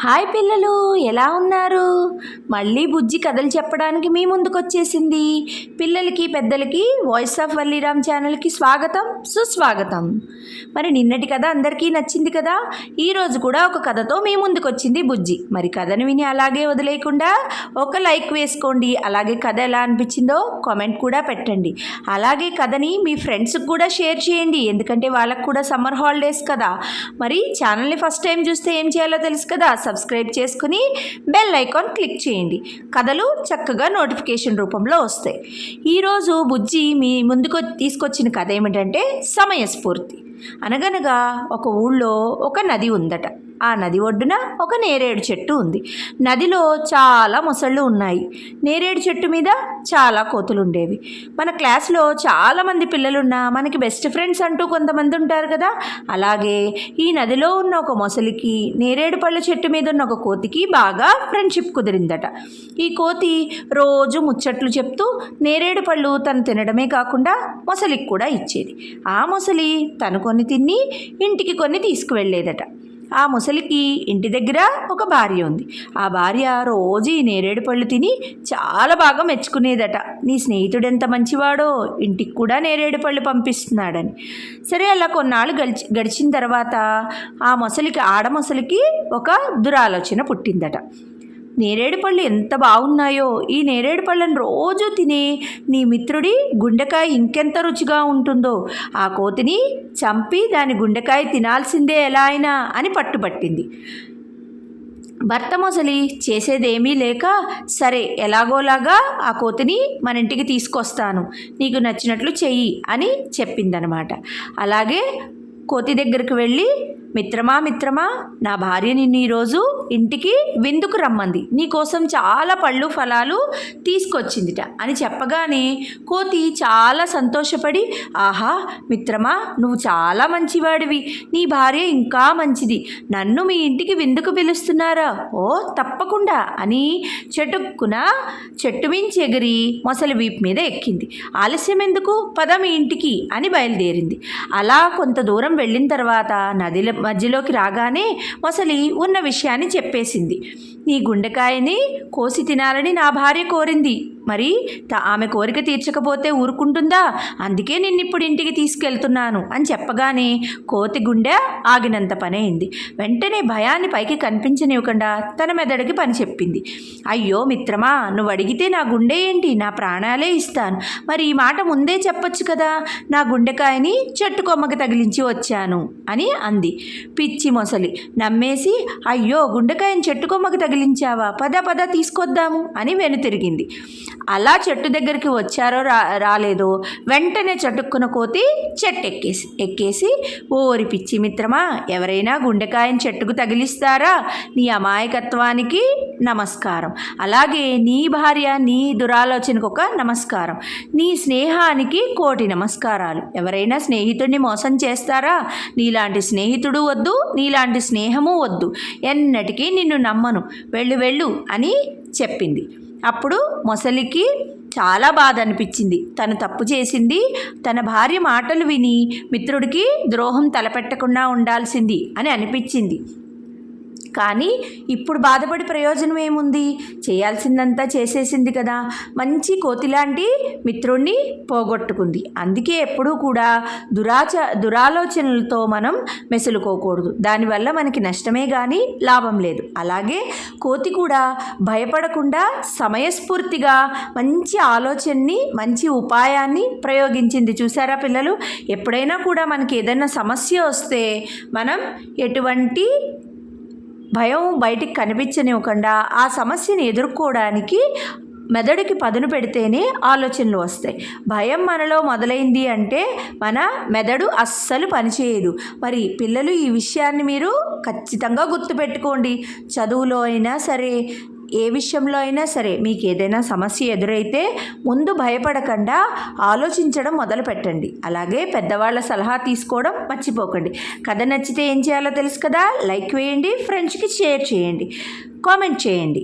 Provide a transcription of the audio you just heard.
Hi పిల్లలు ఎలా ఉన్నారు? మళ్ళీ బుజ్జి కథలు చెప్పడానికి మీ ముందుకు వచ్చేసింది పిల్లలకి పెద్దలకి వాయిస్ ఆఫ్ వల్లీరామ్ ఛానల్కి స్వాగతం సుస్వాగతం. మరి నిన్నటి కథ అందరికీ నచ్చింది కదా? ఈరోజు కూడా ఒక కథతో మీ ముందుకు వచ్చింది బుజ్జి. మరి కథను విని అలాగే వదిలేయకుండా ఒక లైక్ వేసుకోండి. అలాగే కథ ఎలా అనిపించిందో కామెంట్ కూడా పెట్టండి. అలాగే కథని మీ ఫ్రెండ్స్కి కూడా షేర్ చేయండి. ఎందుకంటే వాళ్ళకు కూడా సమ్మర్ హాలిడేస్ కదా. మరి ఛానల్ని ఫస్ట్ టైం చూస్తే ఏం చేయాలో తెలుసు కదా? సబ్స్క్రైబ్ చేసుకుని బెల్ ఐకాన్ క్లిక్ చేయండి. కథలు చక్కగా నోటిఫికేషన్ రూపంలో వస్తాయి. ఈరోజు బుజ్జి మీ ముందుకు తీసుకొచ్చిన కథ ఏమిటంటే సమయస్ఫూర్తి. అనగనగా ఒక ఊళ్ళో ఒక నది ఉందట. ఆ నది ఒడ్డున ఒక నేరేడు చెట్టు ఉంది. నదిలో చాలా మొసళ్ళు ఉన్నాయి. నేరేడు చెట్టు మీద చాలా కోతులు ఉండేవి. మన క్లాస్లో చాలామంది పిల్లలున్నా మనకి బెస్ట్ ఫ్రెండ్స్ అంటూ కొంతమంది ఉంటారు కదా. అలాగే ఈ నదిలో ఉన్న ఒక మొసలికి నేరేడు పళ్ళ చెట్టు మీద ఉన్న ఒక కోతికి బాగా ఫ్రెండ్షిప్ కుదిరిందట. ఈ కోతి రోజు ముచ్చట్లు చెప్తూ నేరేడు పళ్ళు తను తినడమే కాకుండా మొసలికి కూడా ఇచ్చేది. ఆ మొసలి తను కొన్ని తిని ఇంటికి కొన్ని తీసుకువెళ్ళేదట. ఆ ముసలికి ఇంటి దగ్గర ఒక భార్య ఉంది. ఆ భార్య రోజు ఈ నేరేడు పళ్ళు తిని చాలా బాగా మెచ్చుకునేదట. నీ స్నేహితుడు ఎంత మంచివాడో? ఇంటికి కూడా నేరేడు పళ్ళు పంపిస్తున్నాడని. సరే అలా కొన్నాళ్ళు గడిచి గడిచిన తర్వాత ఆ మొసలికి ఆడ మొసలికి ఒక దురాలోచన పుట్టిందట. నేరేడు పళ్ళు ఎంత బాగున్నాయో. ఈ నేరేడు పళ్ళను రోజు తినే నీ మిత్రుడి గుండెకాయ ఇంకెంత రుచిగా ఉంటుందో. ఆ కోతిని చంపి దాని గుండెకాయ తినాల్సిందే ఎలా అయినా అని పట్టుబట్టింది. భర్త మొసలి చేసేదేమీ లేక సరే ఎలాగోలాగా ఆ కోతిని మన ఇంటికి తీసుకొస్తాను నీకు నచ్చినట్లు చెయ్యి అని చెప్పిందనమాట. అలాగే కోతి దగ్గరికి వెళ్ళి మిత్రమా మిత్రమా నా భార్య నిన్ను ఈరోజు ఇంటికి విందుకు రమ్మంది. నీకోసం చాలా పళ్ళు ఫలాలు తీసుకొచ్చిందిట అని చెప్పగానే కోతి చాలా సంతోషపడి ఆహా మిత్రమా నువ్వు చాలా మంచివాడివి. నీ భార్య ఇంకా మంచిది. నన్ను మీ ఇంటికి విందుకు పిలుస్తున్నారా? ఓ తప్పకుండా అని చెటుక్కున చెట్టు మించి ఎగిరి మొసలి వీపు మీద ఎక్కింది. ఆలస్యం ఎందుకు? పద మీ ఇంటికి అని బయలుదేరింది. అలా కొంత దూరం వెళ్ళిన తర్వాత నదిలో మధ్యలోకి రాగానే మొసలి ఉన్న విషయాన్ని చెప్పేసింది. నీ గుండెకాయని కోసి తినాలని నా భార్య కోరింది. మరి త- ఆమె కోరిక తీర్చకపోతే ఊరుకుంటుందా? అందుకే నిన్ను ఇప్పుడు ఇంటికి తీసుకెళ్తున్నాను అని చెప్పగానే కోతి గుండె ఆగినంత పనైంది. వెంటనే భయాన్ని పైకి కనిపించనివ్వకుండా తన మెదడుకి పని చెప్పింది. అయ్యో మిత్రమా నువ్వు అడిగితే నా గుండె ఏంటి? నా ప్రాణాలే ఇస్తాను. మరి ఈ మాట ముందే చెప్పొచ్చు కదా. నా గుండెకాయని చెట్టు కొమ్మకి తగిలించి వచ్చాను అని అంది. పిచ్చి మొసలి నమ్మేసి అయ్యో గుండెకాయని చెట్టు కొమ్మకి తగిలించావా? పద పద తీసుకొద్దాము అని వెనుతిరిగింది. అలా చెట్టు దగ్గరికి వచ్చారో రా రాలేదో వెంటనే చటుక్కున కోతి చెట్టు ఎక్కేసి ఎక్కేసి ఓరి పిచ్చి మిత్రమా ఎవరైనా గుండెకాయని చెట్టుకు తగిలిస్తారా? నీ అమాయకత్వానికి నమస్కారం. అలాగే నీ భార్య నీ దురాలోచనకు ఒక నమస్కారం. నీ స్నేహానికి కోటి నమస్కారాలు. ఎవరైనా స్నేహితుడిని మోసం చేస్తారా? నీలాంటి స్నేహితుడు వద్దు నీలాంటి స్నేహము వద్దు. ఎన్నటికీ నిన్ను నమ్మను. వెళ్ళు వెళ్ళు అని చెప్పింది. అప్పుడు మొసలికి చాలా బాధ అనిపించింది తను తప్పు చేసింది. తన భార్య మాటలు విని మిత్రుడికి ద్రోహం తలపెట్టకుండా ఉండాల్సింది అని అనిపించింది. కానీ ఇప్పుడు బాధపడి ప్రయోజనం ఏముంది? చేయాల్సిందంతా చేసేసింది కదా. మంచి కోతిలాంటి మిత్రుణ్ణి పోగొట్టుకుంది. అందుకే ఎప్పుడూ కూడా దురాచ దురాలోచనలతో మనం మెసులుకోకూడదు. దానివల్ల మనకి నష్టమే కానీ లాభం లేదు. అలాగే కోతి కూడా భయపడకుండా సమయస్ఫూర్తిగా మంచి ఆలోచనని మంచి ఉపాయాన్ని ప్రయోగించింది. చూసారా పిల్లలు? ఎప్పుడైనా కూడా మనకి ఏదైనా సమస్య వస్తే మనం ఎటువంటి భయం బయటికి కనిపించనివ్వకుండా ఆ సమస్యను ఎదుర్కోవడానికి మెదడుకి పదును పెడితేనే ఆలోచనలు వస్తాయి. భయం మనలో మొదలైంది అంటే మన మెదడు అస్సలు పనిచేయదు మరి పిల్లలు ఈ విషయాన్ని మీరు ఖచ్చితంగా గుర్తుపెట్టుకోండి. చదువులో అయినా సరే ఏ విషయంలో అయినా సరే మీకు ఏదైనా సమస్య ఎదురైతే ముందు భయపడకుండా ఆలోచించడం మొదలు పెట్టండి అలాగే పెద్దవాళ్ళ సలహా తీసుకోవడం మర్చిపోకండి. కథ నచ్చితే ఏం చేయాలో తెలుసు కదా? లైక్ వేయండి ఫ్రెండ్స్కి షేర్ చేయండి. కామెంట్ చేయండి.